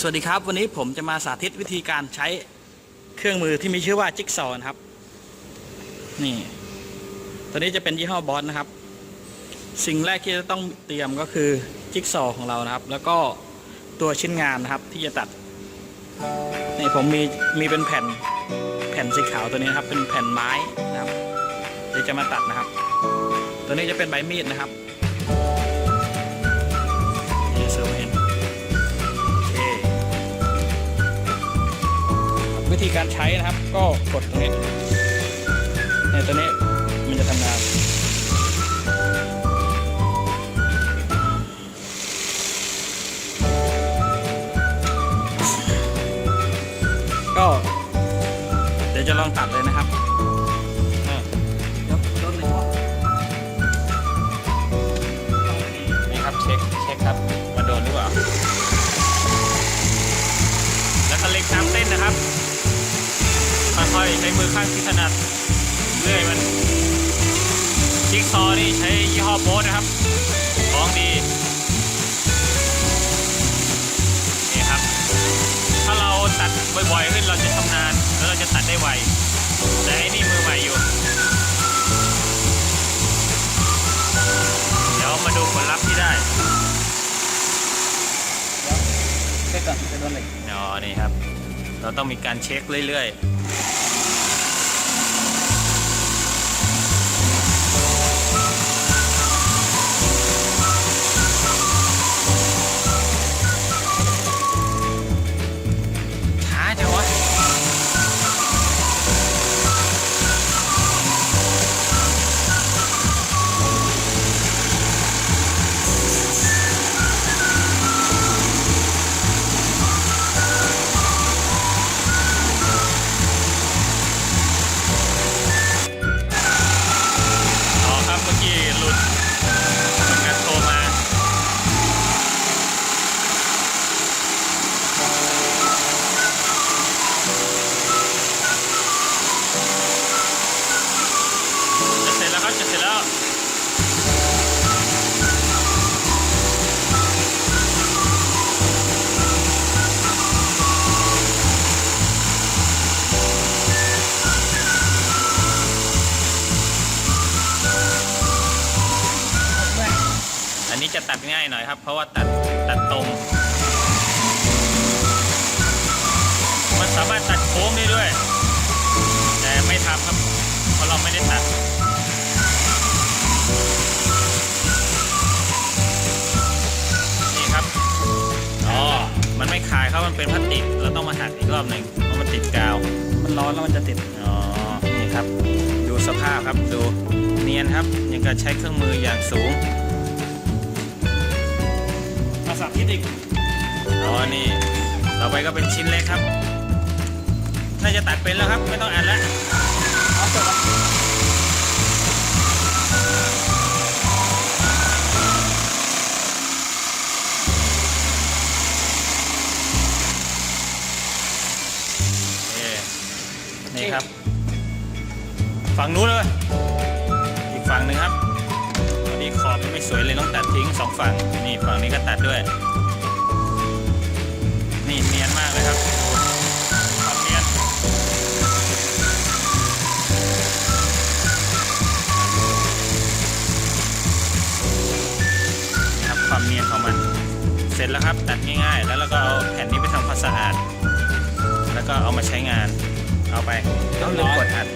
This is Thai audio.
สวัสดีครับ วันนี้ผมจะมาสาธิตวิธีการใช้เครื่องมือที่มีชื่อว่าจิ๊กซอว์นะครับ นี่ ตัวนี้จะเป็นยี่ห้อบอสนะครับ สิ่งแรกที่จะต้องเตรียมก็คือจิ๊กซอว์ของเรานะครับ แล้วก็ตัวชิ้นงานนะครับที่จะตัด นี่ผมมีมีเป็นแผ่นแผ่นสีขาวตัวนี้นะครับ เป็นแผ่นไม้นะครับเดี๋ยวจะมาตัดนะครับ ตัวนี้จะเป็นใบมีดนะครับ วิธีการใช้นะครับ ก็กดตรงนี้เนี่ยตัวนี้มันจะทำงานก็เดี๋ยวจะลองตัดเลยนะครับอะยกรถเลยพ่อนี่ครับเช็คเช็คครับ ค่อยๆ ใช้มือข้างที่ถนัดเลื่อยมันจิ๊กซอว์นี่ใช้ยี่ห้อโบสนะครับ ของดี นี่ครับ ถ้าเราตัดบ่อยๆ ขึ้นเราจะชำนาญ แล้วเราจะตัดได้ไว แต่ไอ้นี่มือใหม่อยู่ เดี๋ยวมาดูผลลัพธ์ที่ได้เช็คก่อนจะโดนเหล็กอ๋อ นี่ครับ เราต้องมีการเช็คเรื่อยๆ ตัดง่ายหน่อยครับ เพราะว่าตัดตัดตรง มันสามารถตัดโค้งได้ด้วย แต่ไม่ทำครับ เพราะเราไม่ได้ตัดนี่ครับอ๋อมันไม่คายครับมันเป็นพลาสติกเราต้องมาหักอีกรอบหนึ่งเพราะมันติดกาว มันร้อนแล้วมันจะติดอ๋อนี่ครับ ดูสภาพครับดูเนียนครับยังการใช้เครื่องมืออย่างสูง สาธิตอีกอ๋อนี่ ต่อไปก็เป็นชิ้นเล็กครับ น่าจะตัดเป็นแล้วครับ ไม่ต้องอัดแล้วเอาจบละเอ่นี่ครับ ฝั่งนู้นเลย อีกฝั่งหนึ่งครับ นี้ขอบไม่สวยเลยต้องตัดทิ้งสองฝั่งนี่ฝั่งนี้ก็ตัดด้วย นี่เนียนมากเลยครับความเนียนครับความเนียนของมัน เสร็จแล้วครับตัดง่ายๆ แล้วเราก็เอาแผ่นนี้ไปทำความสะอาด แล้วก็เอามาใช้งาน เอาไปต้องลืมกดอัด